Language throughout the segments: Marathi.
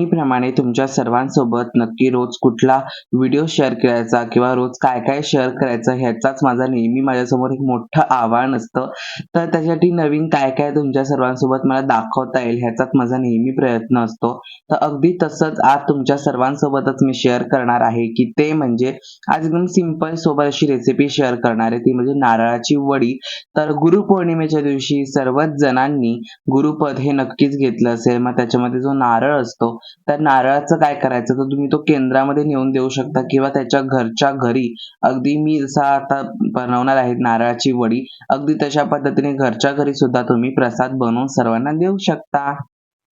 नेहमीप्रमाणे तुमच्या सर्वांसोबत नक्की रोज कुठला व्हिडिओ शेअर करायचा किंवा रोज काय काय शेअर करायचं ह्याचाच माझा नेहमी माझ्यासमोर एक मोठं आव्हान असतं. तर त्यासाठी नवीन काय काय तुमच्या सर्वांसोबत मला दाखवता येईल ह्याचाच माझा नेहमी प्रयत्न असतो. तर अगदी तसंच आज तुमच्या सर्वांसोबतच मी शेअर करणार आहे की ते म्हणजे आज एकदम सिंपल सोबत अशी रेसिपी शेअर करणार आहे. ती म्हणजे नारळाची वडी. तर गुरुपौर्णिमेच्या दिवशी सर्वच जणांनी गुरुपद हे नक्कीच घेतलं असेल. मग त्याच्यामध्ये जो नारळ असतो त्या नारळाचं काय करायचं? तर तुम्ही तो केंद्रामध्ये नेऊन देऊ शकता किंवा त्याच्या घरच्या घरी. अगदी मी जसा आता बनवणार आहे नारळाची वडी अगदी तशा पद्धतीने घरच्या घरी सुद्धा तुम्ही प्रसाद बनवून सर्वांना देऊ शकता.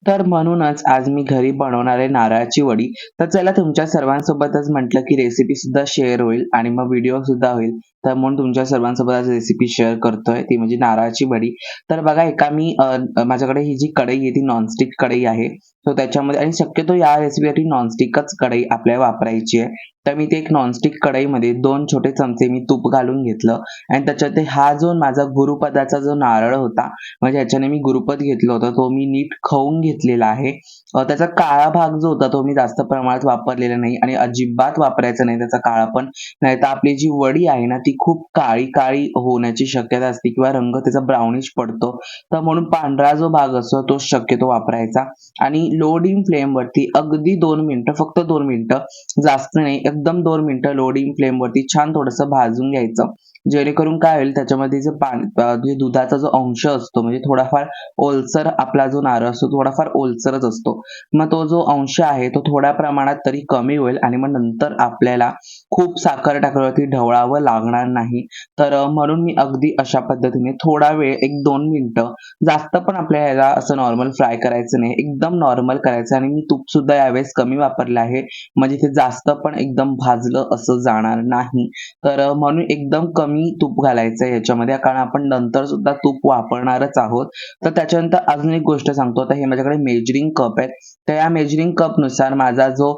तर म्हणूनच आज मी घरी बनवणार आहे नारळाची वडी. तर चला तुमच्या सर्वांसोबतच म्हटलं की रेसिपी सुद्धा शेअर होईल आणि मग व्हिडिओ सुद्धा होईल. तर म्हणून तुमच्या सर्वांसोबत आज रेसिपी शेअर करतोय. ती म्हणजे नारळाची वडी तर बघा एका मी माझ्याकडे ही जी कढई आहे ती नॉनस्टिक कढई आहे. सो त्याच्यामध्ये आणि शक्यतो या रेसिपीसाठी नॉनस्टिकच कढई आपल्याला वापरायची आहे. तर मी ते एक नॉनस्टिक कढईमध्ये दोन छोटे चमचे मी तूप घालून घेतलं. आणि त्याच्यात हा जो माझा गुरुपदाचा जो नारळ होता म्हणजे याच्याने मी गुरुपद घेतलं होतं तो मी नीट खाऊन घेतलेला आहे. त्याचा काळा भाग जो होता तो मी जास्त प्रमाणात वापरलेला नाही आणि अजिबात वापरायचा नाही त्याचा काळा पण. नाही तर आपली जी वडी आहे ना ती खूप काळी काळी होण्याची शक्यता असते किंवा रंग त्याचा ब्राउनिश पडतो. तर म्हणून पांढरा जो भाग असतो तो शक्यतो वापरायचा. आणि लोडिंग फ्लेम वरती अगदी दोन मिनिटं फक्त दोन मिनिटं जास्त नाही एकदम दोन मिनिटं लोडिंग फ्लेम वरती छान थोडंसं भाजून घ्यायचं. जेणेकरून काय होईल त्याच्यामध्ये जे पाणी दुधाचा जो अंश असतो म्हणजे थोडाफार ओलसर आपला जो नारळ असतो थोडाफार ओलसरच असतो. मग तो जो अंश आहे तो थोड्या प्रमाणात तरी कमी होईल आणि मग नंतर आपल्याला खूप साखर टाकल्यावरती ढवळावं लागणार नाही. तर म्हणून मी अगदी अशा पद्धतीने थोडा वेळ एक दोन मिनिटं जास्त पण आपल्या ह्याला असं नॉर्मल फ्राय करायचं नाही. एकदम नॉर्मल करायचं आणि मी तूप सुद्धा यावेळेस कमी वापरलं आहे. म्हणजे ते जास्त पण एकदम भाजलं असं जाणार नाही. तर म्हणून एकदम कमी तूप घालायचं आहे याच्यामध्ये. कारण आपण नंतर सुद्धा तूप वापरणारच आहोत. तर त्याच्यानंतर अजून एक गोष्ट सांगतो. आता हे माझ्याकडे मेजरिंग कप आहेत. तर या मेजरिंग कपनुसार माझा जो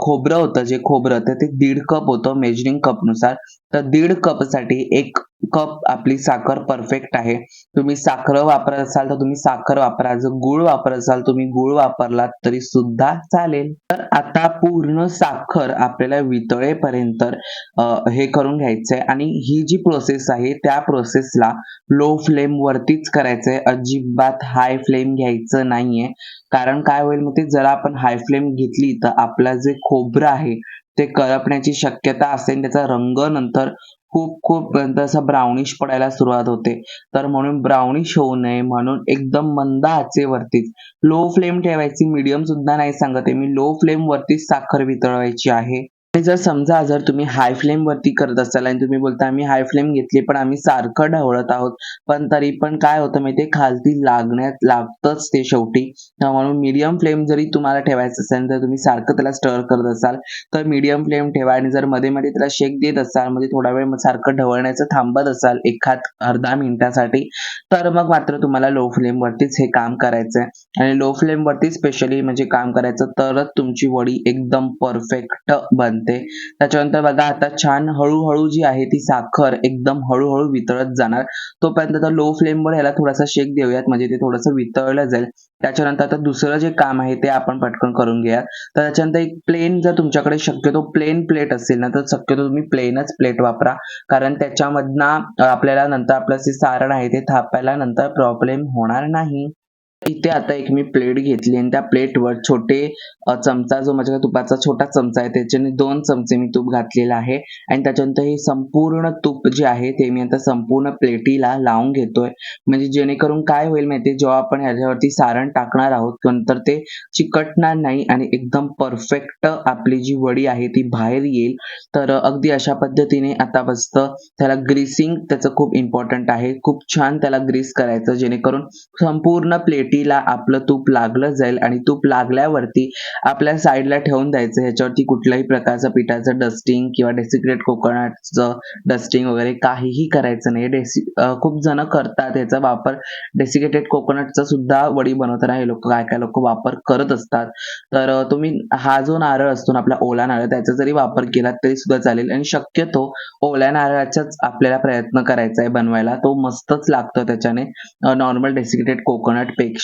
खोबरं होतं जे खोबरं तर ते दीड कप होतं मेजरिंग कपनुसार. तर दीड कपसाठी एक कप आपली साखर परफेक्ट आहे. तुम्ही साखर वापरत असाल तर तुम्ही साखर वापरा. जर गुळ वापरत असाल तुम्ही गुळ वापरलात तरी सुद्धा चालेल. तर आता पूर्ण साखर आपल्याला वितळेपर्यंत हे करून घ्यायचंय. आणि ही जी प्रोसेस आहे त्या प्रोसेसला लो फ्लेम वरतीच करायचंय. अजिबात हाय फ्लेम घ्यायचं नाहीये. कारण काय होईल मग ते जरा आपण हाय फ्लेम घेतली तर आपला जे खोबरं आहे ते करपण्याची शक्यता असते आणि त्याचा रंग नंतर खूप खूप नंतर असा ब्राउनिश पडायला सुरुवात होते. तर म्हणून ब्राउनिश होऊ नये म्हणून एकदम मंद आचेवरतीच लो फ्लेम ठेवायची मीडियम सुद्धा नाही सांगत आहे मी. लो फ्लेम वरतीच साखर वितळवायची आहे. जर समजा जर तुम्ही हाय फ्लेम वरती करत असाल आणि तुम्ही बोलता आम्ही हाय फ्लेम घेतली पण आम्ही सारखं ढवळत आहोत. पण तरी पण काय होतं माहितीये खालती लागण्यात लागतच ते शेवटी. म्हणून मीडियम फ्लेम जरी तुम्हाला ठेवायचं असेल तर तुम्ही सारखं त्याला स्टर करत असाल तर मीडियम फ्लेम ठेवा आणि जर मध्ये मध्ये त्याला शेक देत असाल म्हणजे थोडा वेळ सारखं ढवळण्याचं थांबत असाल एखाद अर्धा मिनिटासाठी तर मग मात्र तुम्हाला लो फ्लेम वरतीच हे काम करायचं आहे आणि लो फ्लेम वरती स्पेशली म्हणजे काम करायचं तरच तुमची वडी एकदम परफेक्ट बनते. त्याच्यानंतर बघा आता छान हळूहळू जी आहे ती साखर एकदम हळूहळू वितळत जाणार. तोपर्यंत आता लो फ्लेमवर ह्याला थोडासा शेक देऊयात म्हणजे ते थोडंसं वितळलं जाईल. त्याच्यानंतर आता दुसरं जे काम आहे ते आपण पटकन करून घेऊयात. तर त्याच्यानंतर एक प्लेन जर तुमच्याकडे शक्यतो प्लेन प्लेट असेल ना तर शक्यतो तुम्ही प्लेनच प्लेट वापरा. कारण त्याच्यामधनं आपल्याला नंतर आपलं जे सारण आहे ते थापायला नंतर प्रॉब्लेम होणार नाही. इथे आता एक मी प्लेट घेतली आणि त्या प्लेटवर छोटे चमचा जो माझ्याकडे तुपाचा छोटा चमचा आहे त्याच्याने दोन चमचे मी तूप घातलेला आहे. आणि त्याच्यानंतर हे संपूर्ण तूप जे आहे ते मी आता संपूर्ण प्लेटीला लावून घेतोय. म्हणजे जेणेकरून काय होईल माहिती जेव्हा आपण ह्याच्यावरती सारण टाकणार आहोत नंतर ते चिकटणार नाही आणि एकदम परफेक्ट आपली जी वडी आहे ती बाहेर येईल तर अगदी अशा पद्धतीने आता मस्त त्याला ग्रीसिंग त्याचं खूप इम्पॉर्टंट आहे. खूप छान त्याला ग्रीस करायचं जेणेकरून संपूर्ण प्लेट पेटीला आपलं तूप लागलं जाईल आणि तूप लागल्यावरती आपल्या साईडला ठेवून द्यायचं. ह्याच्यावरती कुठल्याही प्रकारचं पिठाचं डस्टिंग किंवा डेसिक्रेट कोकोनटचं डस्टिंग वगैरे काहीही करायचं नाही. डेसी खूप जण करतात. याचा वापर डेसिकेटेड कोकोनटचा सुद्धा वडी बनवताना हे लोक काय काय लोक वापर करत असतात. तर तुम्ही हा जो नारळ असतो ना आपला ओला नारळ त्याचा जरी वापर केला तरी सुद्धा चालेल. आणि शक्यतो ओल्या नारळाचाच आपल्याला प्रयत्न करायचा आहे बनवायला. तो मस्तच लागतो त्याच्याने. नॉर्मल डेसिकेटेड कोकोनटपेक्षा.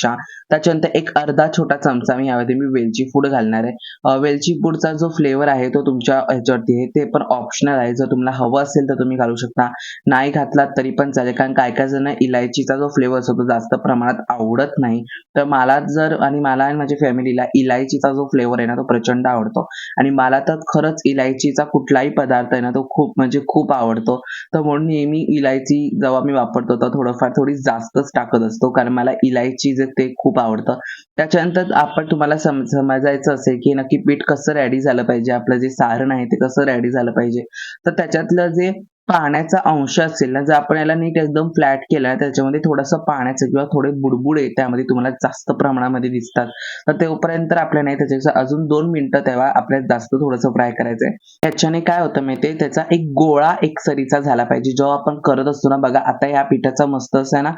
त्याच्यानंतर एक अर्धा छोटा चमचा मी यामध्ये मी वेलची पूड घालणार आहे. वेलची पूडचा जो फ्लेवर आहे तो तुमच्या ह्याच्यावरती आहे. ते पण ऑप्शनल आहे. जर तुम्हाला हवं असेल तर तुम्ही घालू शकता. नाही घातलात तरी पण चालेल. कारण काय काय जण इलायचीचा जो फ्लेवर असतो तो जास्त प्रमाणात आवडत नाही. तर मला जर आणि मला आणि माझ्या फॅमिलीला इलायचीचा जो फ्लेवर आहे ना तो प्रचंड आवडतो. आणि मला तर खरंच इलायचीचा कुठलाही पदार्थ आहे ना तो खूप म्हणजे खूप आवडतो. तर म्हणून नेहमी इलायची जेव्हा मी वापरतो तर थोडंफार थोडी जास्तच टाकत असतो. कारण मला इलायची जे ते खूप आवडतं. त्याच्यानंतर आपण तुम्हाला सम समजायचं असेल की नक्की पीठ कसं रेडी झालं पाहिजे आपलं जे सारण आहे ते कसं रेडी झालं पाहिजे. तर त्याच्यातलं जे पाण्याचा अंश असेल ना जर आपण याला नीट एकदम फ्लॅट केला त्याच्यामध्ये थोडंसं पाण्याचं किंवा थोडे बुडबुडे त्यामध्ये तुम्हाला जास्त प्रमाणामध्ये दिसतात. तर तेव्हापर्यंत आपल्या नाही त्याच्यापेक्षा अजून दोन मिनिटं तेव्हा आपल्याला जास्त थोडंसं फ्राय करायचं आहे त्याच्याने काय होतं माहितीये त्याचा एक गोळा एक सरीचा झाला पाहिजे. जेव्हा आपण करत असतो ना बघा आता या पिठाचा मस्त असा ना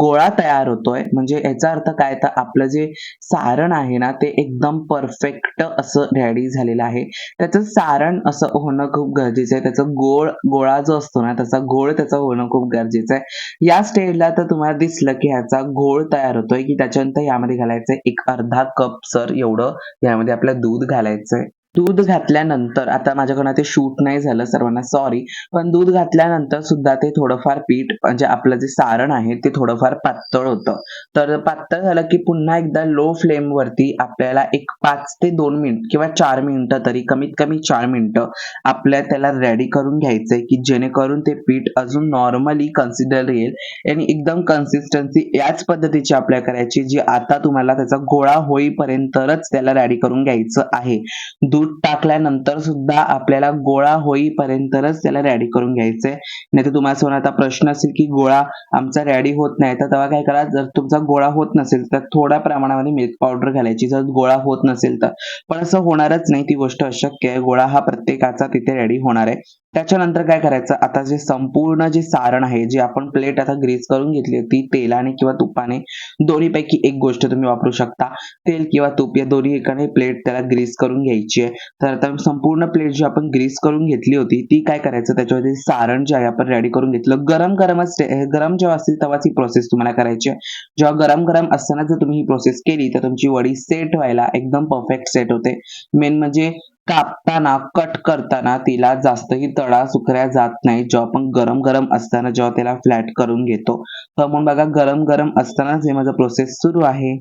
गोळा तयार होतोय. म्हणजे याचा अर्थ काय तर आपलं जे सारण आहे ना ते एकदम परफेक्ट असं रेडी झालेलं आहे. त्याचं सारण असं होणं खूप गरजेचं आहे. त्याचं गोळ गोळा जो असतो ना त्याचा घोळ त्याचा होणं खूप गरजेचं आहे. या स्टेजला तर तुम्हाला दिसलं की ह्याचा घोळ तयार होतोय की त्याच्यानंतर यामध्ये घालायचं एक अर्धा कप सर एवढं. यामध्ये आपलं दूध घालायचंय. दूध घातल्यानंतर आता माझ्याकडनं ते शूट नाही झालं सर्वांना सॉरी पण दूध घातल्यानंतर सुद्धा ते थोडंफार पीठ म्हणजे आपलं जे सारण आहे ते थोडंफार पातळ होतं. तर पातळ झालं की पुन्हा एकदा लो फ्लेम वरती आपल्याला एक पाच ते दोन मिनिट किंवा चार मिनिटं तरी कमीत कमी चार मिनिटं आपल्या त्याला रेडी करून घ्यायचंय की जेणेकरून ते पीठ अजून नॉर्मली कन्सिडर येईल आणि एकदम कन्सिस्टन्सी याच पद्धतीची आपल्या करायची जी आता तुम्हाला त्याचा गोळा होईपर्यंतच त्याला रेडी करून घ्यायचं आहे. दूध टाकल्यानंतर सुद्धा आपल्याला गोळा होईपर्यंतच त्याला रेडी करून घ्यायचंय. नाही तर तुम्हाला आता प्रश्न असेल की गोळा आमचा रेडी होत नाही तर तेव्हा काय करा जर तुमचा गोळा होत नसेल तर थोड्या प्रमाणामध्ये मिल्क पावडर घालायची. जर गोळा होत नसेल तर. पण असं होणारच नाही ती गोष्ट अशक्य आहे. गोळा हा प्रत्येकाचा तिथे रेडी होणार आहे. त्याच्यानंतर काय करायचं? आता जे संपूर्ण जे सारण आहे जे आपण प्लेट आता ग्रीस करून घेतली होती तेलाने किंवा तुपाने दोन्हीपैकी एक गोष्ट तुम्ही वापरू शकता. तेल किंवा तूप या दोन्ही एकाने प्लेट त्याला ग्रीस करून घ्यायची आहे. तर आता संपूर्ण प्लेट जी आपण ग्रीस करून घेतली होती ती काय करायचं? त्याच्यामध्ये सारण जे आहे आपण रेडी करून घेतलं. गरम गरमच गरम जेव्हा असतील तेव्हाच ही प्रोसेस तुम्हाला करायची आहे. जेव्हा गरम गरम असताना जर तुम्ही ही प्रोसेस केली तर तुमची वडी सेट व्हायला एकदम परफेक्ट सेट होते. मेन म्हणजे कापताना कट करताना तिला जास्तही तडा सुकऱ्या जात नाही. जेव्हा आपण गरम गरम असताना जेव्हा त्याला फ्लॅट करून घेतो. तर म्हणून बघा गरम गरम असतानाच हे माझं प्रोसेस सुरू आहे.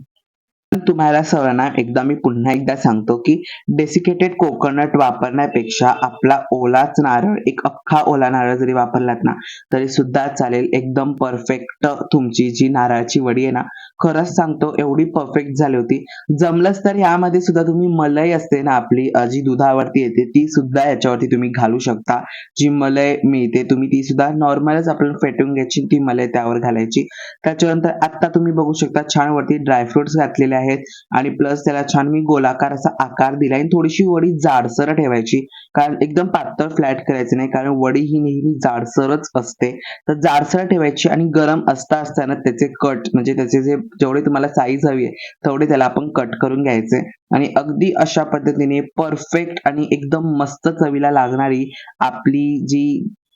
तुम्हाला सर्वांना एकदा मी पुन्हा एकदा सांगतो की डेसिकेटेड कोकोनट वापरण्यापेक्षा आपला ओलाच नारळ एक अख्खा ओला नारळ जरी वापरलात ना तरी सुद्धा चालेल एकदम परफेक्ट तुमची जी नारळाची वडी आहे ना खरंच सांगतो एवढी परफेक्ट झाली होती. जमलंच तर यामध्ये सुद्धा तुम्ही मलई असते ना आपली जी दुधावरती येते ती सुद्धा याच्यावरती तुम्ही घालू शकता. जी मलई मिळते तुम्ही ती सुद्धा नॉर्मलच आपल्याला फेटून घ्यायची ती मलई त्यावर घालायची. त्याच्यानंतर आता तुम्ही बघू शकता छान वरती ड्रायफ्रुट्स घातलेले आहेत. आणि प्लस त्याला छान मी गोलाकार असा आकार दिला आणि थोडीशी वडी जाडसर ठेवायची. कारण एकदम पातळ फ्लॅट करायचं नाही. कारण वडी ही नेहमी जाडसरच असते. तर जाडसर ठेवायची आणि गरम असता असताना त्याचे कट म्हणजे त्याचे जे जेवढे तुम्हाला साईज हवी आहे तेवढे त्याला आपण कट करून घ्यायचे. आणि अगदी अशा पद्धतीने परफेक्ट आणि एकदम मस्त चवीला लागणारी आपली जी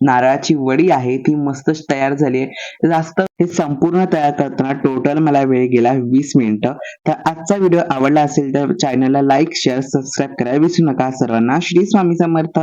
नारळाची वडी आहे ती मस्तच तयार झाली आहे. जास्त हे संपूर्ण तयार करताना टोटल मला वेळ गेला वीस मिनिटं तर आजचा व्हिडिओ आवडला असेल तर चॅनलला लाईक शेअर सबस्क्राईब करायला विसरू नका. सर्वांना श्री स्वामी समर्थ.